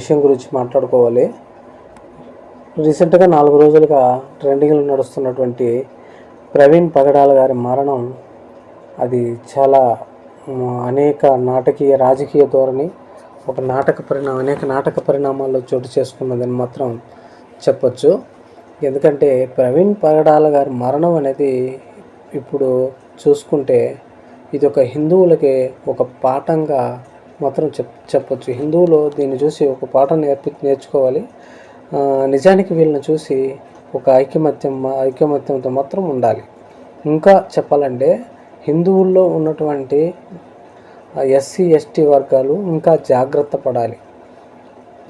విషయం గురించి మాట్లాడుకోవాలి. రీసెంట్గా నాలుగు రోజులుగా ట్రెండింగ్లో నడుస్తున్నటువంటి ప్రవీణ్ పగడాల గారి మరణం అది చాలా అనేక నాటకీయ రాజకీయ ధోరణి ఒక నాటక పరిణామం అనేక నాటక పరిణామాల్లో చోటు చేసుకున్నదని మాత్రం చెప్పచ్చు. ఎందుకంటే ప్రవీణ్ పగడాల గారి మరణం అనేది ఇప్పుడు చూసుకుంటే ఇది ఒక హిందువులకి ఒక పాఠంగా మాత్రం చెప్ చెప్పొచ్చు. హిందువులు దీన్ని చూసి ఒక పాఠం నేర్పి నేర్చుకోవాలి. నిజానికి వీళ్ళని చూసి ఒక ఐకమత్యం ఐకమత్యంతో మాత్రం ఉండాలి. ఇంకా చెప్పాలంటే హిందువుల్లో ఉన్నటువంటి ఎస్సీ ఎస్టీ వర్గాలు ఇంకా జాగ్రత్త పడాలి.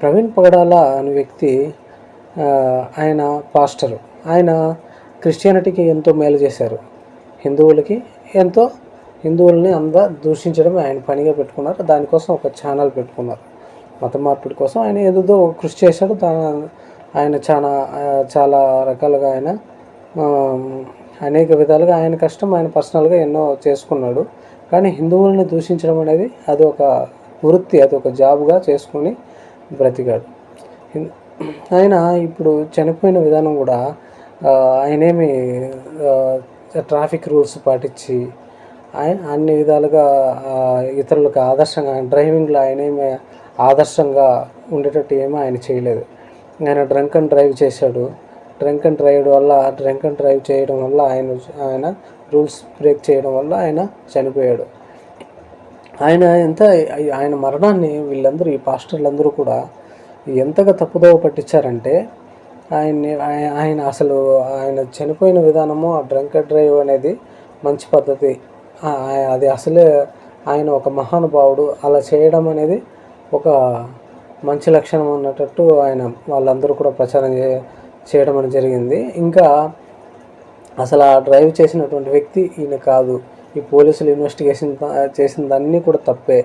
ప్రవీణ్ పగడాల అనే వ్యక్తి ఆయన పాస్టరు. ఆయన క్రిస్టియానిటీకి ఎంతో మేలు చేశారు. హిందువులకి ఎంతో హిందువుల్ని అందా దూషించడం ఆయన పనిగా పెట్టుకున్నారు. దానికోసం ఒక ఛానల్ పెట్టుకున్నారు. మత మార్పిడి కోసం ఆయన ఏదో ఒక కృషి చేశాడు. దాని ఆయన చాలా చాలా రకాలుగా ఆయన అనేక విధాలుగా ఆయన కష్టం ఆయన పర్సనల్గా ఎన్నో చేసుకున్నాడు. కానీ హిందువుల్ని దూషించడం అనేది అది ఒక వృత్తి అది ఒక జాబ్గా చేసుకుని బ్రతికాడు. ఆయన ఇప్పుడు చనిపోయిన విధానం కూడా ఆయనేమి ట్రాఫిక్ రూల్స్ పాటించి ఆయన అన్ని విధాలుగా ఇతరులకు ఆదర్శంగా ఆయన డ్రైవింగ్లో ఆదర్శంగా ఉండేటట్టు ఏమీ ఆయన చేయలేదు. ఆయన డ్రంక్ అండ్ డ్రైవ్ చేశాడు. డ్రంక్ అండ్ డ్రైవ్ వల్ల డ్రంక్ అండ్ డ్రైవ్ చేయడం వల్ల ఆయన ఆయన రూల్స్ బ్రేక్ చేయడం వల్ల ఆయన చనిపోయాడు. ఆయన ఎంత ఆయన మరణాన్ని వీళ్ళందరూ ఈ పాస్టర్లందరూ కూడా ఎంతగా తప్పుదోవ పట్టించారంటే ఆయన్ని ఆయన అసలు ఆయన చనిపోయిన విధానము ఆ డ్రంక్ అండ్ డ్రైవ్ అనేది మంచి పద్ధతి. అది అసలే ఆయన ఒక మహానుభావుడు. అలా చేయడం అనేది ఒక మంచి లక్షణం అన్నట్టు ఆయన వాళ్ళందరూ కూడా ప్రచారం చే చేయడం అనేది జరిగింది. ఇంకా అసలు ఆ డ్రైవ్ చేసినటువంటి వ్యక్తి ఈయన కాదు. ఈ పోలీసులు ఇన్వెస్టిగేషన్ చేసిన దాన్ని కూడా తప్పే.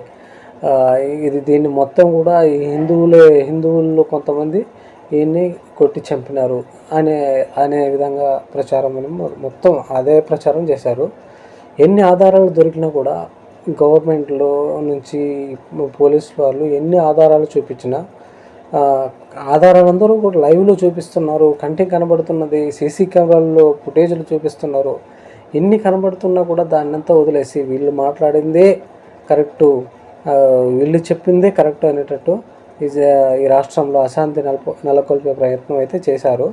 ఇది దీన్ని మొత్తం కూడా ఈ హిందువులే హిందువుల్లో కొంతమంది ఈయన్ని కొట్టి చంపినారు అనే అనే విధంగా ప్రచారం మొత్తం అదే ప్రచారం చేశారు. ఎన్ని ఆధారాలు దొరికినా కూడా గవర్నమెంట్లో నుంచి పోలీసు వాళ్ళు ఎన్ని ఆధారాలు చూపించినా ఆధారాలందరూ కూడా లైవ్లో చూపిస్తున్నారు కంటికి కనబడుతున్నది సీసీ కెమెరాల్లో ఫుటేజ్లు చూపిస్తున్నారు. ఎన్ని కనబడుతున్నా కూడా దాన్నంతా వదిలేసి వీళ్ళు మాట్లాడిందే కరెక్టు వీళ్ళు చెప్పిందే కరెక్ట్ అనేటట్టు ఈ రాష్ట్రంలో అశాంతి నెలకొ నెలకొల్పే ప్రయత్నం అయితే చేశారు.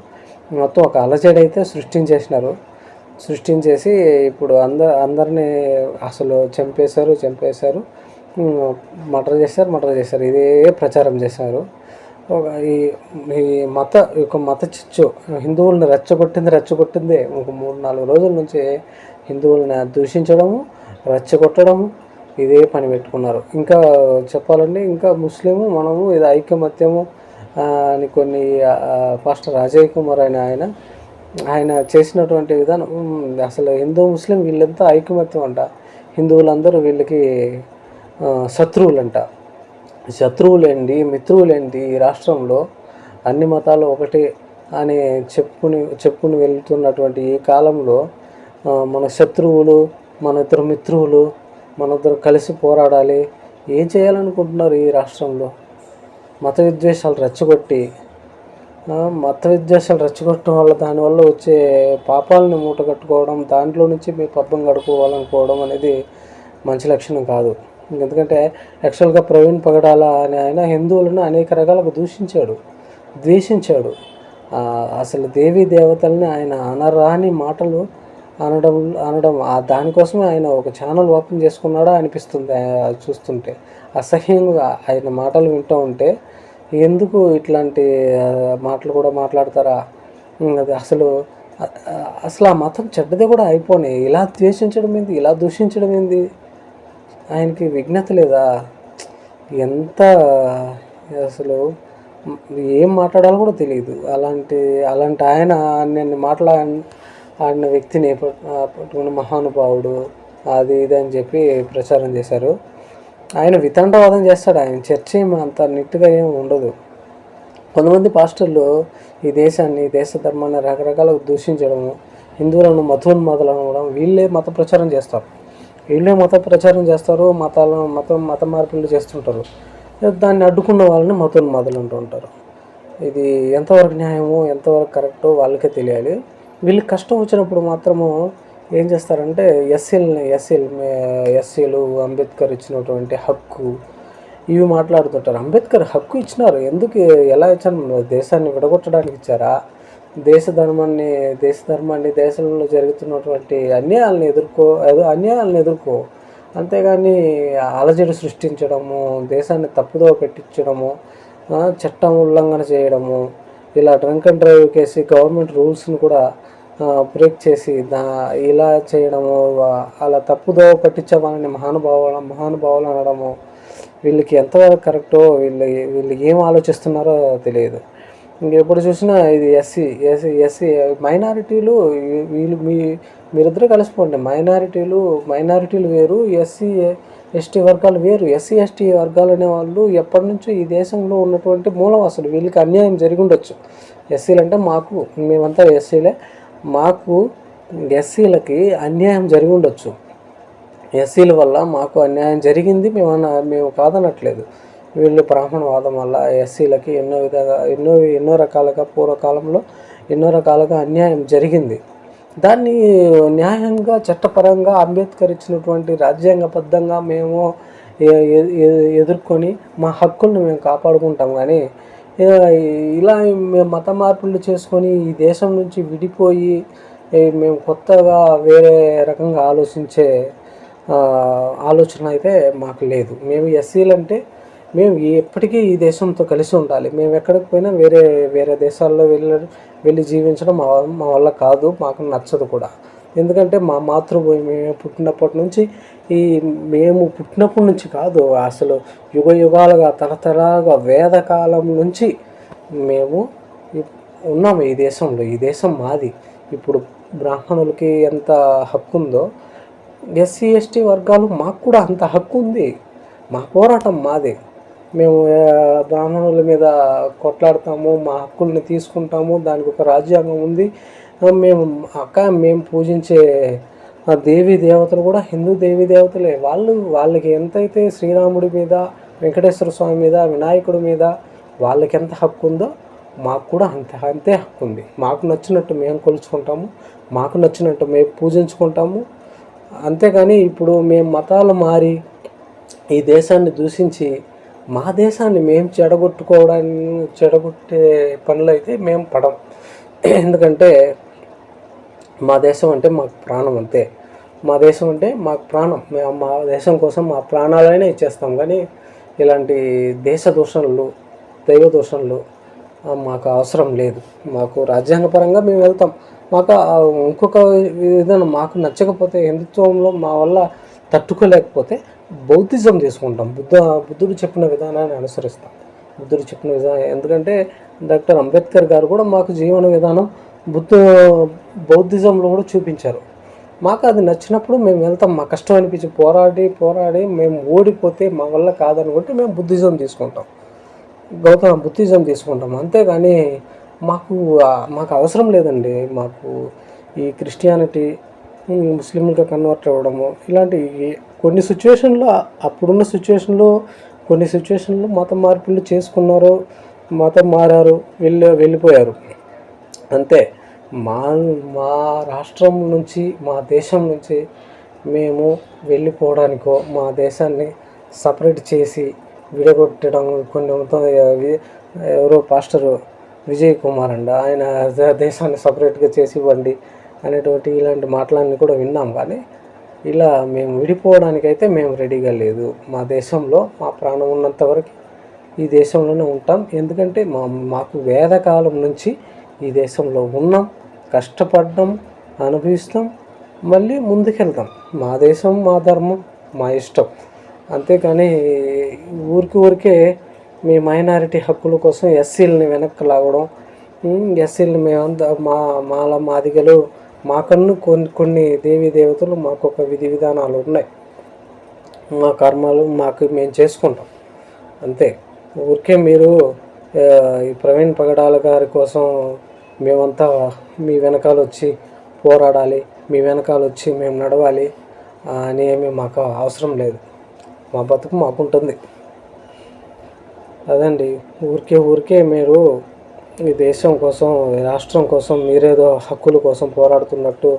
మొత్తం ఒక అలజడి అయితే సృష్టించేసినారు. సృష్టించేసి ఇప్పుడు అంద అందరినీ అసలు చంపేశారు చంపేశారు. మటర్ చేశారు మటర్ చేశారు. ఇదే ప్రచారం చేశారు. ఒక ఈ ఈ మత ఒక మత చిచ్చు హిందువులను రెచ్చగొట్టింది రెచ్చగొట్టిందే. ఒక మూడు నాలుగు రోజుల నుంచి హిందువులను దూషించడము రెచ్చగొట్టడము ఇదే పని పెట్టుకున్నారు. ఇంకా చెప్పాలంటే ఇంకా ముస్లిము మనము ఇది ఐకమత్యము అని కొన్ని ఆ, పాస్టర్ అజయ్ కుమార్ అయిన ఆయన ఆయన చేసినటువంటి విధానం అసలు హిందూ ముస్లిం వీళ్ళంతా ఐకమత్యం అంట. హిందువులందరూ వీళ్ళకి శత్రువులంట. శత్రువులేంటి మిత్రువులేంటి ఈ రాష్ట్రంలో. అన్ని మతాలు ఒకటే అని చెప్పుకుని చెప్పుకుని వెళ్తున్నటువంటి ఈ కాలంలో మన శత్రువులు మన ఇద్దరు మిత్రువులు మన ఇద్దరు కలిసి పోరాడాలి. ఏం చేయాలనుకుంటున్నారు ఈ రాష్ట్రంలో? మత విద్వేషాలు రెచ్చగొట్టి మత విద్వేషాలు రెచ్చగొట్టడం వల్ల దానివల్ల వచ్చే పాపాలని మూట కట్టుకోవడం దాంట్లో నుంచి మీ పబ్బం గడుపుకోవాలనుకోవడం అనేది మంచి లక్షణం కాదు. ఎందుకంటే యాక్చువల్గా ప్రవీణ్ పగడాల అనే ఆయన హిందువులను అనేక రకాలకు దూషించాడు. ద్వేషించాడు. అసలు దేవీ దేవతల్ని ఆయన అనరాని మాటలు అనడం అనడం దానికోసమే ఆయన ఒక ఛానల్ ఓపెన్ చేసుకున్నాడా అనిపిస్తుంది చూస్తుంటే. అసహ్యంగా ఆయన మాటలు వింటూ ఉంటే ఎందుకు ఇట్లాంటి మాటలు కూడా మాట్లాడతారా? అది అసలు అసలు ఆ మతం చెడ్డది కూడా అయిపోయినాయి ఇలా ద్వేషించడం ఏంది? ఇలా దూషించడం ఏంది? ఆయనకి విఘ్నత లేదా? ఎంత అసలు ఏం మాట్లాడాలో కూడా తెలియదు. అలాంటి అలాంటి ఆయన నేను మాట్లా ఆడిన వ్యక్తిని పట్టుకుని పట్టుకున్న మహానుభావుడు అది ఇది అని చెప్పి ప్రచారం చేశారు. ఆయన వితండవాదం చేస్తాడు. ఆయన చర్చ అంత నిట్టుగా ఏమి ఉండదు. కొంతమంది పాస్టర్లు ఈ దేశాన్ని దేశ ధర్మాన్ని రకరకాలుగా దూషించడము హిందువులను మతోన్మాదులు అనడం వీళ్ళే మత ప్రచారం చేస్తారు. వీళ్ళే మత ప్రచారం చేస్తారు మతాలను మతం మత మార్పులు చేస్తుంటారు. దాన్ని అడ్డుకున్న వాళ్ళని మతం అంటూ ఉంటారు. ఇది ఎంతవరకు న్యాయమో ఎంతవరకు కరెక్టో వాళ్ళకే తెలియాలి. వీళ్ళకి కష్టం వచ్చినప్పుడు మాత్రము ఏం చేస్తారంటే ఎస్సీలని ఎస్సీలు ఎస్సీలు అంబేద్కర్ ఇచ్చినటువంటి హక్కు ఇవి మాట్లాడుతుంటారు. అంబేద్కర్ హక్కు ఇచ్చినారు. ఎందుకు? ఎలా ఇచ్చారు? దేశాన్ని విడగొట్టడానికి ఇచ్చారా? దేశ ధర్మాన్ని దేశ ధర్మాన్ని దేశంలో జరుగుతున్నటువంటి అన్యాయాలను ఎదుర్కో అన్యాయాలను ఎదుర్కో. అంతేగాని అలజడి సృష్టించడము దేశాన్ని తప్పుదోవ పెట్టించడము చట్టం ఉల్లంఘన చేయడము ఇలా డ్రంక్ అండ్ డ్రైవ్ కేసి గవర్నమెంట్ రూల్స్ని కూడా బ్రేక్ చేసి దా ఇలా చేయడము అలా తప్పుదో పట్టించే వాళ్ళని మహానుభావుల మహానుభావులు అనడము వీళ్ళకి ఎంతవరకు కరెక్టో వీళ్ళు వీళ్ళు ఏం ఆలోచిస్తున్నారో తెలియదు. ఇంకెప్పుడు చూసినా ఇది ఎస్సీ ఎస్సీ ఎస్సీ మైనారిటీలు వీళ్ళు మీ మీరిద్దరూ కలిసిపోండి. మైనారిటీలు మైనారిటీలు వేరు ఎస్సీ ఎస్టీ వర్గాలు వేరు. ఎస్సీ ఎస్టీ వర్గాలు అనే వాళ్ళు ఎప్పటి నుంచో ఈ దేశంలో ఉన్నటువంటి మూలవాసులు. వీళ్ళకి అన్యాయం జరిగి ఉండొచ్చు. ఎస్సీలు అంటే మాకు మేమంతా ఎస్సీలే. మాకు ఎస్సీలకి అన్యాయం జరిగి ఉండొచ్చు. ఎస్సీల వల్ల మాకు అన్యాయం జరిగింది మేము మేము కాదనట్లేదు. వీళ్ళు బ్రాహ్మణవాదం వల్ల ఎస్సీలకి ఎన్నో విధంగా ఎన్నో ఎన్నో రకాలుగా పూర్వకాలంలో ఎన్నో రకాలుగా అన్యాయం జరిగింది. దాన్ని న్యాయంగా చట్టపరంగా అంబేద్కర్ ఇచ్చినటువంటి రాజ్యాంగబద్ధంగా మేము ఎదుర్కొని మా హక్కులను మేము కాపాడుకుంటాం. కానీ ఇలా మేము మత మార్పులు చేసుకొని ఈ దేశం నుంచి విడిపోయి మేము కొత్తగా వేరే రకంగా ఆలోచించే ఆలోచన అయితే మాకు లేదు. మేము ఎస్సీలు అంటే మేము ఎప్పటికీ ఈ దేశంతో కలిసి ఉండాలి. మేము ఎక్కడికి పోయినా వేరే వేరే దేశాల్లో వెళ్ళ వెళ్ళి జీవించడం మా మా వల్ల కాదు మాకు నచ్చదు కూడా. ఎందుకంటే మా మాతృభూమి మేము పుట్టినప్పటి నుంచి ఈ మేము పుట్టినప్పటి నుంచి కాదు అసలు యుగ యుగాలుగా తరతరాలుగా వేదకాలం నుంచి మేము ఉన్నాము ఈ దేశంలో ఈ దేశం మాది. ఇప్పుడు బ్రాహ్మణులకి ఎంత హక్కు ఉందో ఎస్సీ ఎస్టీ వర్గాలు మాకు కూడా అంత హక్కు ఉంది. మా పోరాటం మాదే. మేము బ్రాహ్మణుల మీద కొట్లాడతాము మా హక్కుల్ని తీసుకుంటాము దానికి ఒక రాజ్యాంగం ఉంది. మేము అక్క మేము పూజించే ఆ దేవీ దేవతలు కూడా హిందూ దేవీ దేవతలే. వాళ్ళు వాళ్ళకి ఎంతైతే శ్రీరాముడి మీద వెంకటేశ్వర స్వామి మీద వినాయకుడి మీద వాళ్ళకి ఎంత హక్కు ఉందో మాకు కూడా అంత అంతే హక్కు ఉంది. మాకు నచ్చినట్టు మేము కొలుచుకుంటాము మాకు నచ్చినట్టు మేము పూజించుకుంటాము. అంతేగాని ఇప్పుడు మేము మతాలు మారి ఈ దేశాన్ని దూషించి మా దేశాన్ని మేము చెడగొట్టుకోవడానికి చెడగొట్టే పనులు అయితే మేము పడం. ఎందుకంటే మా దేశం అంటే మాకు ప్రాణం అంతే. మా దేశం అంటే మాకు ప్రాణం. మేము మా దేశం కోసం మా ప్రాణాలైనా ఇచ్చేస్తాం. కానీ ఇలాంటి దేశ దూషణలు దైవ దూషణలు మాకు అవసరం లేదు. మాకు రాజ్యాంగపరంగా మేము వెళ్తాం. మాకు ఇంకొక విధానం మాకు నచ్చకపోతే హిందుత్వంలో మా వల్ల తట్టుకోలేకపోతే బౌద్ధిజం తీసుకుంటాం. బుద్ధ బుద్ధుడు చెప్పిన విధానాన్ని అనుసరిస్తాం. బుద్ధుడు చెప్పిన విధానం ఎందుకంటే డాక్టర్ అంబేద్కర్ గారు కూడా మాకు జీవన విధానం బుద్ధ బౌద్ధిజంలో కూడా చూపించారు. మాకు అది నచ్చినప్పుడు మేము వెళ్తాం. మా కష్టం అనిపించి పోరాడి పోరాడి మేము ఓడిపోతే మా వల్ల కాదనుకుంటే మేము బుద్ధిజం తీసుకుంటాం. గౌతమ బుద్ధిజం తీసుకుంటాం. అంతేగాని మాకు మాకు అవసరం లేదండి. మాకు ఈ క్రిస్టియానిటీ ఉమ్, ముస్లింలుగా కన్వర్ట్ అవ్వడము ఇలాంటి కొన్ని సిచ్యువేషన్లో అప్పుడున్న సిచ్యువేషన్లో కొన్ని సిచ్యువేషన్లో మత మార్పులు చేసుకున్నారు మతం మారారు వెళ్ళి వెళ్ళిపోయారు. అంతే మా మా రాష్ట్రం నుంచి మా దేశం నుంచి మేము వెళ్ళిపోవడానికో మా దేశాన్ని సపరేట్ చేసి విడగొట్టడం కొన్ని మొత్తం ఎవరో పాస్టరు విజయ్ కుమార్ అండి ఆయన దేశాన్ని సపరేట్గా చేసి ఇవ్వండి అనేటువంటి ఇలాంటి మాటలన్నీ కూడా విన్నాం. కానీ ఇలా మేము విడిపోవడానికైతే మేము రెడీగా లేదు. మా దేశంలో మా ప్రాణం ఉన్నంత వరకు ఈ దేశంలోనే ఉంటాం. ఎందుకంటే మా మాకు వేదకాలం నుంచి ఈ దేశంలో ఉన్నాం కష్టపడ్డం అనుభవిస్తాం మళ్ళీ ముందుకెళ్తాం. మా దేశం మా ధర్మం మా ఇష్టం. అంతేకాని ఊరికి ఊరికే మీ మైనారిటీ హక్కుల కోసం ఎస్సీలని వెనక్కి లాగడం ఎస్సీలని మేమంతా మా మాల మాదిగలు మాకన్ను కొన్ని కొన్ని దేవీ దేవతలు మాకు ఒక విధి విధానాలు ఉన్నాయి. మా కర్మాలు మాకు మేము చేసుకుంటాం. అంతే. ఊరికే మీరు ఈ ప్రవీణ్ పగడాల గారి కోసం మేమంతా మీ వెనకాల వచ్చి పోరాడాలి మీ వెనకాల వచ్చి మేము నడవాలి అని ఏమి మాకు అవసరం లేదు. మా బతుకు మాకుంటుంది. అదండి. ఊరికే ఊరికే మీరు ఈ దేశం కోసం ఈ రాష్ట్రం కోసం మీరేదో హక్కుల కోసం పోరాడుతున్నట్టు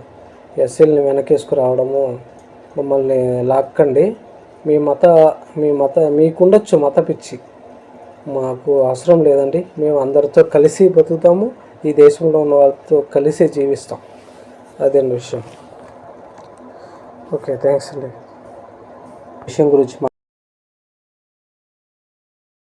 ఎస్సీలని వెనకేసుకురావడము మమ్మల్ని లాక్కండి. మీ మత మీ మత మీకుండొచ్చు మత పిచ్చి. మాకు అవసరం లేదండి. మేము అందరితో కలిసి బతుకుతాము. ఈ దేశంలో ఉన్న వాళ్ళతో కలిసి జీవిస్తాం. అదండి విషయం. ఓకే థ్యాంక్స్ అండి. విషయం గురించి మా